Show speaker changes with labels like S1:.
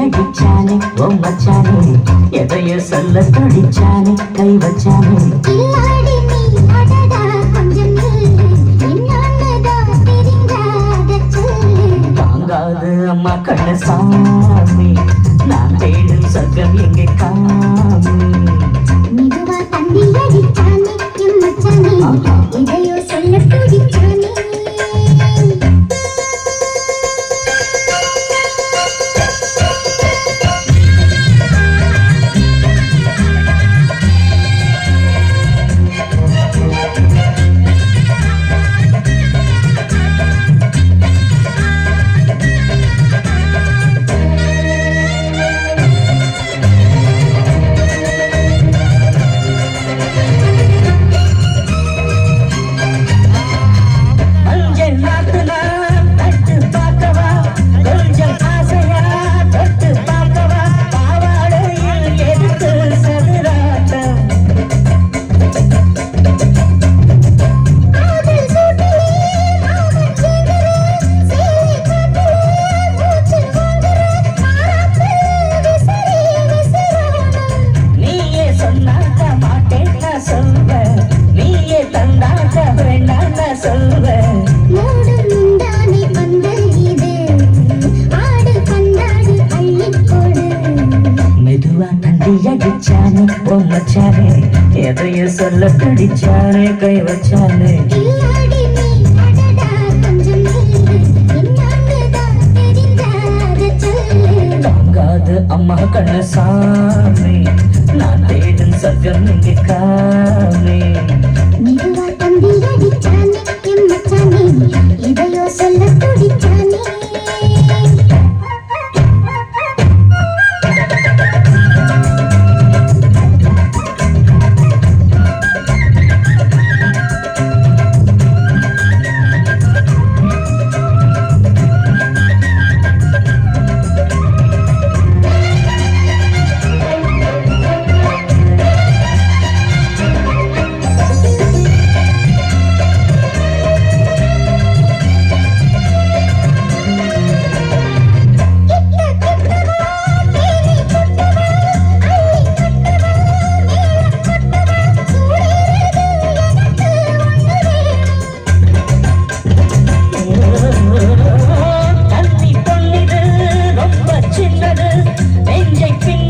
S1: அடிச்சானே ஓம் வச்சானே எதையோ சொல்ல துடிச்சானே கை வச்சானே. அம்மா கண்ணசாமி நான் தேடும் சர்க்கம் எங்கே காமி
S2: அடி அடிச்சானே
S1: பொம்மச்சானே எதையும் சொல்ல பிடிச்சானே கை வச்சானே. அம்மா கண்ணசாமி நான் தேடும் சத்தியம் இங்கே காமி